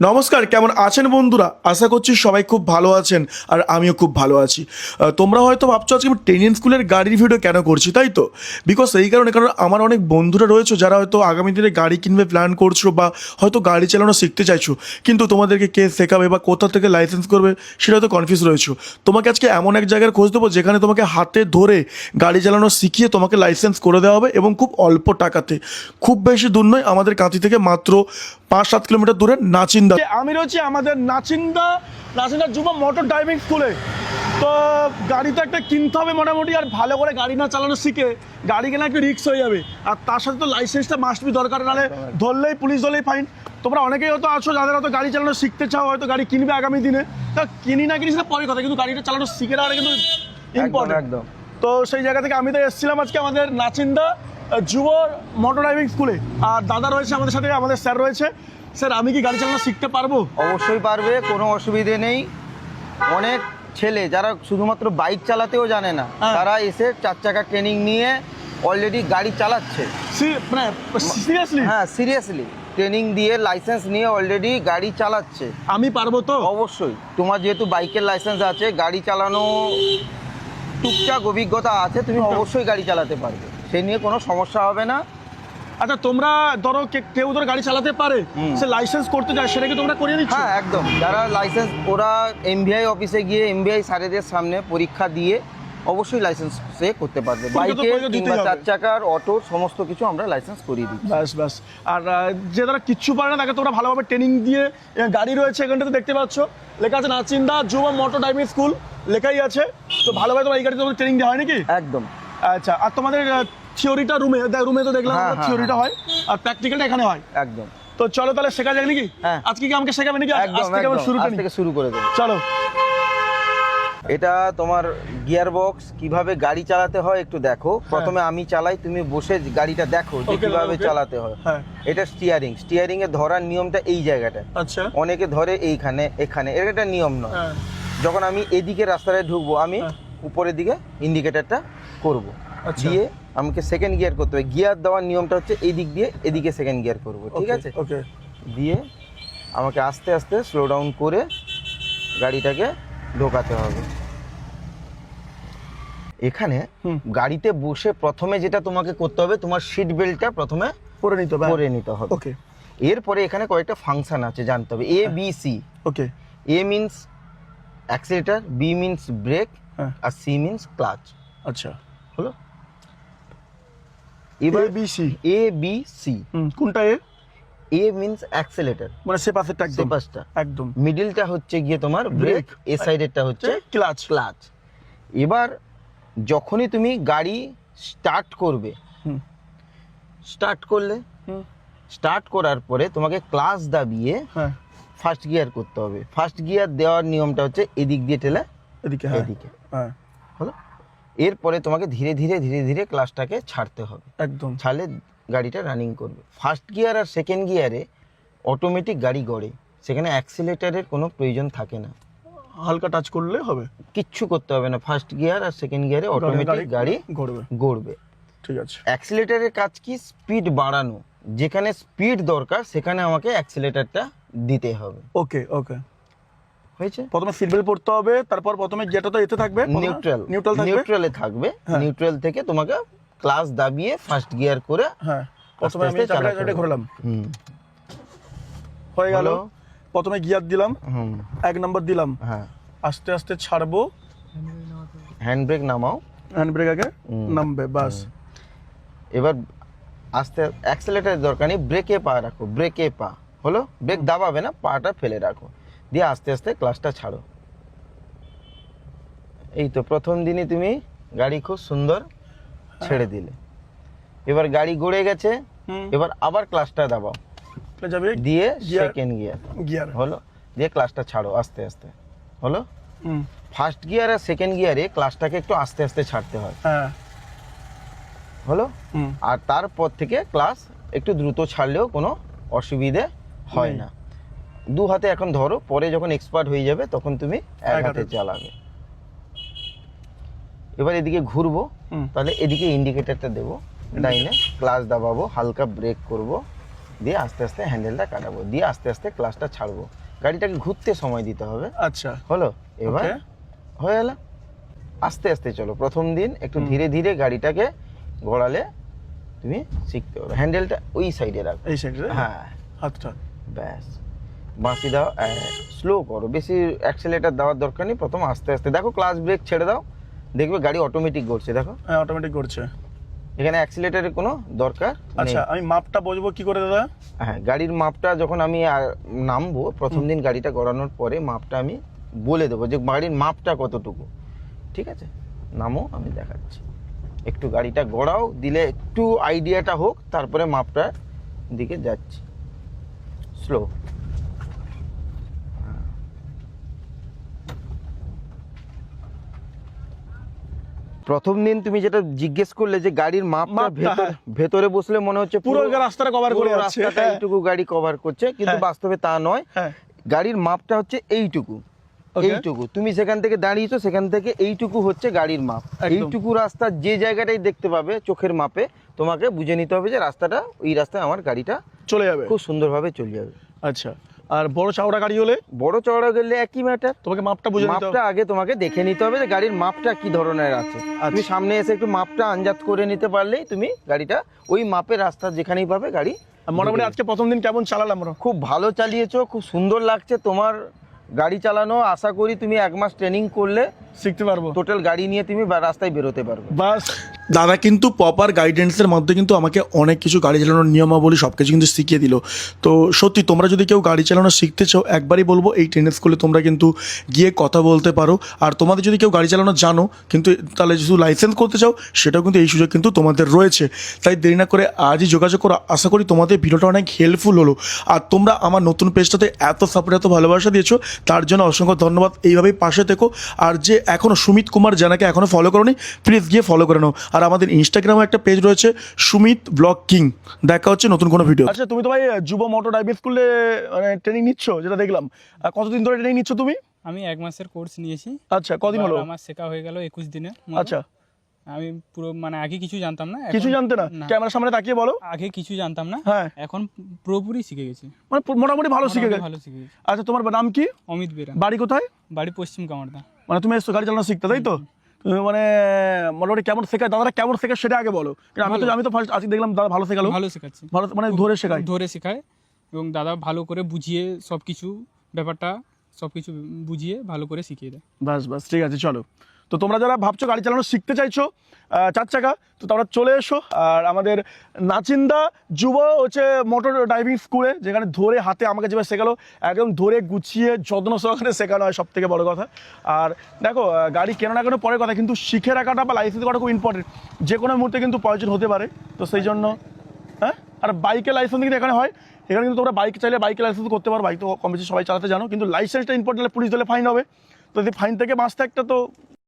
নমস্কার, কেমন আছেন বন্ধুরা? আশা করছি সবাই খুব ভালো আছেন আর আমিও খুব ভালো আছি। তোমরা হয়তো ভাবছ আজকে আমি ট্রেনিং স্কুলের গাড়ির ভিডিও কেন করছি, তাই তো? বিকজ এই কারণে, কারণ আমার অনেক বন্ধুরা রয়েছে যারা হয়তো আগামী দিনে গাড়ি কিনবে প্ল্যান করছ বা হয়তো গাড়ি চালানো শিখতে চাইছো, কিন্তু তোমাদেরকে কে শেখাবে বা কোথা থেকে লাইসেন্স করবে সেটা হয়তো কনফিউজ রয়েছো। তোমাকে আজকে এমন এক জায়গার খোঁজ দেবো যেখানে তোমাকে হাতে ধরে গাড়ি চালানো শিখিয়ে তোমাকে লাইসেন্স করে দেওয়া হবে এবং খুব অল্প টাকাতে। খুব বেশি দূর নয়, আমাদের কাঁথি থেকে মাত্র পাঁচ সাত কিলোমিটার দূরে নাচিন্দা। আমি রয়েছি আমাদের নাচিন্দা নাচিন্দা যুব মোটর ড্রাইভিং স্কুলে। তো গাড়ি তো একটা কিনতে হবে মোটামুটি আর ভালো করে গাড়ি না চালানো শিখে গাড়ি কেনা একটু রিক্স হয়ে যাবে। আর তার সাথে তো লাইসেন্সটা মাস্ট বি দরকার নাহলে ধরলেই পুলিশ ধরলেই ফাইন তোমরা অনেকেই হয়তো আছো যাদের হয়তো গাড়ি চালানো শিখতে চাও হয়তো গাড়ি কিনবে আগামী দিনে। তা কিনি না কিনি সেটা পরে কথা কিন্তু গাড়িটা চালানো শিখে নেওয়াটা কিন্তু ইম্পর্টেন্ট একদম। তো সেই জায়গা থেকে আমি তো এসেছিলাম আজকে আমাদের নাচিন্দা। যুব মোটর ড্রাইভিং স্কুলে আর দাদা রয়েছে আমাদের সাথে আমাদের স্যার রয়েছে। স্যার আমি কি গাড়ি চালানো শিখতে পারব? অবশ্যই পারবে কোনো অসুবিধে নেই। অনেক ছেলে যারা শুধুমাত্র বাইক চালাতেও জানে না হ্যাঁ। তারা এসে চার চাকা ট্রেনিং নিয়ে অলরেডি গাড়ি চালাচ্ছে। সি- মানে সিরিয়াসলি হ্যাঁ সিরিয়াসলি ট্রেনিং দিয়ে লাইসেন্স নিয়ে অলরেডি গাড়ি চালাচ্ছে। আমি পারব তো? অবশ্যই। তোমার যেহেতু বাইকের লাইসেন্স আছে গাড়ি চালানো টুকটাক অভিজ্ঞতা আছে তুমি অবশ্যই গাড়ি চালাতে পারবে। সে নিয়ে কোনো সমস্যা হবে না। আচ্ছা তোমরা ধরো কে- কেউ ধরো গাড়ি চালাতে পারে সে লাইসেন্স করতে চায় সেটা কি তোমরা করিয়ে দিচ্ছ? হ্যাঁ একদম। যারা লাইসেন্স ওরা এমভিআই অফিসে গিয়ে এমভিআই স্যারেদের সামনে পরীক্ষা দিয়ে অবশ্যই লাইসেন্স সে করতে পারবে। বাইকে কিংবা চার চাকার অটো সমস্ত কিছু আমরা লাইসেন্স করিয়ে দিই ব্যাস ব্যাস। আর যে তারা কিচ্ছু পারে না তাকে তোমরা ভালোভাবে ট্রেনিং দিয়ে গাড়ি রয়েছে এখানটাতে দেখতে পাচ্ছ। লেখা আছে নাচিন্দা যুব মোটর ড্রাইভিং স্কুল লেখাই আছে। তো ভালোভাবে তোমার এই গাড়িতে তোমাদের ট্রেনিং দেওয়া হয় নাকি? একদম। আচ্ছা আর তোমাদের থিওরিটা রুমে রুমে তো দেখলাম হ্যাঁ, হ্যাঁ, থিওরিটা হয়। আর প্র্যাকটিক্যালটা এখানে হয়। একদম। তো চলো তাহলে শেখা যাক নাকি? হ্যাঁ। আজকে কি আমাকে শেখাবে নাকি? আজ- থেকে একদম। শুরু থেকে শুরু করে দেবো। চলো। এটা তোমার গিয়ার বক্স কীভাবে গাড়ি চালাতে হয় একটু দেখো। প্রথমে আমি চালাই তুমি বসে গাড়িটা দেখো যে কীভাবে চালাতে হয়। হ্যাঁ। এটা স্টিয়ারিং স্টিয়ারিং এর ধরার নিয়মটা এই জায়গাটা আচ্ছা। অনেকে ধরে এইখানে এখানে। এর একটা নিয়ম নয়। হ্যাঁ। যখন আমি এদিকে রাস্তায় ঢুকবো আমি হ্যাঁ। উপরের দিকে ইন্ডিকেটরটা করব। আচ্ছা। দিয়ে আমাকে সেকেন্ড গিয়ার করতে হবে। গিয়ার দেওয়ার নিয়মটা হচ্ছে এই দিক দিয়ে এদিকে সেকেন্ড গিয়ার করব ঠিক আছে? ওকে দিয়ে আমাকে আস্তে আস্তে স্লো ডাউন করে গাড়িটাকে ঢোকাতে হবে। এখানে গাড়িতে বসে প্রথমে যেটা তোমাকে করতে হবে তোমার সিট বেল্টটা প্রথমে পরে নিতে হবে করে নিতে হবে। ওকে এরপরে এখানে কয়েকটা ফাংশন আছে জানতে হবে। A B C okay A means accelerator B means brake হ্যাঁ। আর সি মিনস ক্লাচ আচ্ছা। হলো? এবার B C A B C কোনটা এ এ মিনস অ্যাক্সিলেটার মানে সে পাশেরটা সে একদম। পাশটা একদম। মিডিলটা হচ্ছে গিয়ে তোমার ব্রেক. এ সাইডেরটা হচ্ছে ক্লাচ ক্লাচ এবার যখনই তুমি গাড়ি স্টার্ট করবে হুম। স্টার্ট করলে হুম। স্টার্ট করার পরে তোমাকে ক্লাচ দাবিয়ে হ্যাঁ। ফার্স্ট গিয়ার করতে হবে। ফার্স্ট গিয়ার দেওয়ার নিয়মটা হচ্ছে এদিক দিয়ে ঠেলে এদিকে হ্যাঁ। এদিকে। হ্যাঁ। হলো? এরপরে তোমাকে ধীরে ধীরে ধীরে ধীরে ক্লাসটাকে ছাড়তে হবে। একদম। ছাড়লে গাড়িটা রানিং করবে। ফার্স্ট গিয়ার আর সেকেন্ড গিয়ারে অটোমেটিক গাড়ি গড়ে। সেখানে অ্যাক্সিলেটারের কোনো প্রয়োজন থাকে না। হালকা টাচ করলে হবে। কিচ্ছু করতে হবে না। ফার্স্ট গিয়ার আর সেকেন্ড গিয়ারে অটোমেটিক গাড়ি গড়বে। গড়বে। ঠিক আছে। অ্যাক্সিলেটারের কাজ কি? স্পিড বাড়ানো। যেখানে স্পিড দরকার সেখানে আমাকে অ্যাক্সিলেটারটা দিতে হবে। ওকে ওকে হয়েছে? প্রথমে সিট বেল্ট পড়তে হবে তারপর প্রথমে যেটা তো এতে থাকবে নিউট্রাল নিউট্রাল নিউট্রালে থাকবে। হ্যাঁ। নিউট্রাল থেকে তোমাকে ক্লাস দাবিয়ে ফার্স্ট গিয়ার করে হ্যাঁ। প্রথমে আমি চাকাটা চালাতে ঘোরালাম। হুম। হয়ে গেল। প্রথমে গিয়ার দিলাম। হুম। এক নম্বর দিলাম। হ্যাঁ। আস্তে আস্তে ছাড়বো। হ্যান্ড ব্রেক নামাও। হ্যান্ড ব্রেক আগে নামবে বাস। এবার আস্তে অ্যাক্সেলেটারের দরকার নেই ব্রেকে পা রাখো ব্রেকে পা। হলো? ব্রেক দাবাবে না পাটা ফেলে রাখো। দিয়ে আস্তে আস্তে ক্লাসটা ছাড়ো। এই তো প্রথম দিনই তুমি গাড়ি খুব সুন্দর ছেড়ে দিলে। এবার গাড়ি গড়ে গেছে এবার আবার ক্লাসটা দাবাও। যাবে দিয়ে সেকেন্ড গিয়ার গিয়ার। হলো? দিয়ে ক্লাসটা ছাড়ো আস্তে আস্তে। হলো? হুম। ফার্স্ট গিয়ার আর সেকেন্ড গিয়ারে ক্লাসটাকে একটু আস্তে আস্তে ছাড়তে হয়। হ্যাঁ। হলো? আর তারপর থেকে ক্লাস একটু দ্রুত ছাড়লেও কোনো অসুবিধে হয় না। দু হাতে এখন ধরো পরে যখন এক্সপার্ট হয়ে যাবে তখন তুমি এক হাতে। চালাবে। এবার এদিকে ঘুরবো তাহলে এদিকে ইন্ডিকেটারটা দেবো ডাইনে ক্লাস দাবাবো হালকা ব্রেক করব দিয়ে আস্তে আস্তে হ্যান্ডেলটা কাটাবো দিয়ে আস্তে আস্তে ক্লাসটা ছাড়বো। গাড়িটাকে ঘুরতে সময় দিতে হবে। আচ্ছা। হলো? এবার হয়ে গেল আস্তে আস্তে চলো প্রথম দিন একটু ধীরে ধীরে গাড়িটাকে ঘোরালে তুমি শিখতে পারবে। হ্যান্ডেলটা ওই সাইডে রাখো। এই সাইডে হ্যাঁ। হাতটা। ব্যাস। বাঁশি দাও স্লো করো। বেশি অ্যাক্সেলেটার দেওয়ার দরকার নেই প্রথম আস্তে আস্তে। দেখো ক্লাস ব্রেক ছেড়ে দাও দেখবে গাড়ি অটোমেটিক ঘুরছে দেখো। হ্যাঁ অটোমেটিক করছে এখানে অ্যাক্সিলেটারের কোনো দরকার আচ্ছা আমি মাপটা বুঝব কি করে দাদা? হ্যাঁ গাড়ির মাপটা যখন আমি নামবো প্রথম দিন গাড়িটা গড়ানোর পরে মাপটা আমি বলে দেবো যে গাড়ির মাপটা কতটুকু। ঠিক আছে? নামো আমি দেখাচ্ছি। একটু গাড়িটা গড়াও দিলে একটু আইডিয়াটা হোক তারপরে মাপটার দিকে যাচ্ছি। স্লো প্রথম দিন তুমি যেটা জিজ্ঞেস করলে যে গাড়ির মাপটা ভেতর- হ্যাঁ। ভেতরে বসলে মনে হচ্ছে পুরো রাস্তাটা কভার করে রাস্তাটা হ্যাঁ। এইটুকু গাড়ি কভার করছে কিন্তু হ্যাঁ। বাস্তবে তা নয়। গাড়ির মাপটা হচ্ছে এইটুকু। এইটুকু। তুমি সেখান থেকে দাঁড়িয়েছো সেখান থেকে এইটুকু হচ্ছে গাড়ির মাপ। এইটুকু রাস্তা যে জায়গাটাই দেখতে পাবে চোখের মাপে তোমাকে বুঝে নিতে হবে যে রাস্তাটা ওই রাস্তায় আমার গাড়িটা চলে যাবে। খুব সুন্দরভাবে চলে যাবে। আচ্ছা। আর বড় চাওড়া গাড়ি হলে? বড় চওড়া গেলে একই ম্যাটার তোমাকে মাপটা বুঝে নিতে মাপটা আগে তোমাকে দেখে নিতে হবে যে গাড়ির মাপটা কি ধরনের আছে। তুমি আচ্ছা। সামনে এসে একটু মাপটা আঞ্জাত করে নিতে পারলেই তুমি গাড়িটা ওই মাপের রাস্তা যেখানেই পাবে গাড়ি মোটামুটি আজকে প্রথম দিন কেমন চালালাম আমরা খুব ভালো চালিয়েছো খুব সুন্দর লাগছে তোমার গাড়ি চালানো। আশা করি তুমি এক মাস ট্রেনিং করলে শিখতে পারব। টোটাল গাড়ি নিয়ে তুমি রাস্তায় বেরোতে পারবে। বাস। দাদা কিন্তু প্রপার গাইডেন্সের মধ্যে কিন্তু আমাকে অনেক কিছু গাড়ি চালানোর নিয়মাবলী সব কিছু কিন্তু শিখিয়ে দিল। তো সত্যি তোমরা যদি কেউ গাড়ি চালানো শিখতে চাও, একবারই বলব এই ট্রেনের স্কুলে তোমরা কিন্তু গিয়ে কথা বলতে পারো। আর তোমাদের যদি কেউ গাড়ি চালানো জানো, কিন্তু তাহলে শুধু লাইসেন্স করতে চাও, সেটাও কিন্তু এই সুযোগ কিন্তু তোমাদের রয়েছে। তাই দেরি না করে আজই যোগাযোগ করো। আশা করি তোমাদের ভিডিওটা অনেক হেল্পফুল হলো। আর তোমরা আমার নতুন পেজটাতে এত সাপোর্ট এত ভালোবাসা দিয়েছ, তার জন্য অসংখ্য ধন্যবাদ। এইভাবেই পাশে থেকো। আর যে এখনও সুমিত কুমার জানাকে এখনও ফলো করোনি প্লিজ গিয়ে ফলো করে নাও। আর আমাদের ইনস্টাগ্রামে একটা পেজ রয়েছে সুমিত ব্লগ কিং দেখা হচ্ছে নতুন কোনো ভিডিও আচ্ছা তুমি তো ভাই যুব মোটর ড্রাইভিং স্কুলে মানে ট্রেনিং নিচ্ছ যেটা দেখলাম। আর কতদিন ধরে ট্রেনিং নিচ্ছ তুমি? আমি এক মাসের কোর্স নিয়েছি। আচ্ছা কদিন হলো? আমার শেখা হয়ে গেল একুশ দিনে। আচ্ছা। আমি পুরো মানে আগে কিছু জানতাম না কিছু জানতে না? ক্যামেরার সামনে তাকিয়ে বলো। আগে কিছু জানতাম না হ্যাঁ। এখন পুরোপুরি শিখে গেছি। মানে মোটামুটি ভালো শিখে গেছে। ভালো শিখে গেছি। আচ্ছা তোমার নাম কি? অমিত বেরা। বাড়ি কোথায়? বাড়ি পশ্চিম কামারদা। মানে তুমি এসছো গাড়ি চালানো শিখতে তাই তো? মানে মোটামুটি কেমন শেখায়? দাদারা কেমন শেখায় সেটা আগে বলো। আমি তো আমি তো ফার্স্ট আজকে দেখলাম দাদা ভালো শেখালো। ভালো শেখাচ্ছে। ভালো মানে ধরে শেখায়। ধরে শেখায় এবং দাদা ভালো করে বুঝিয়ে সব কিছু ব্যাপারটা সব কিছু বুঝিয়ে ভালো করে শিখিয়ে দেয়। বাস বাস ঠিক আছে চলো। তো তোমরা যারা ভাবছ গাড়ি চালানো শিখতে চাইছো চার চাকা, তো তোমরা চলে এসো। আর আমাদের নাচিন্দা যুব হচ্ছে মোটর ড্রাইভিং স্কুলে, যেখানে ধরে হাতে আমাকে যেভাবে শেখালো, একদম ধরে গুছিয়ে যত্ন সহকারে শেখানো হয় সব থেকে বড় কথা। আর দেখো গাড়ি কেন না কেন পরে কথা, কিন্তু শিখে রাখাটা বা লাইসেন্স করাটা খুব ইম্পর্টেন্ট যে কোনো মুহূর্তে কিন্তু প্রয়োজন হতে পারে। তো সেই জন্য হ্যাঁ? আর বাইকের লাইসেন্স কিন্তু এখানে হয়। এখানে কিন্তু তোমরা বাইক চাইলে বাইকের লাইসেন্স করতে পারো। বাইক তো কম বেশি সবাই চালাতে জানো। কিন্তু লাইসেন্সটা ইম্পর্টেন্ট পুলিশ দিলে ফাইন হবে। তো যদি ফাইন থেকে বাঁচতে একটা তো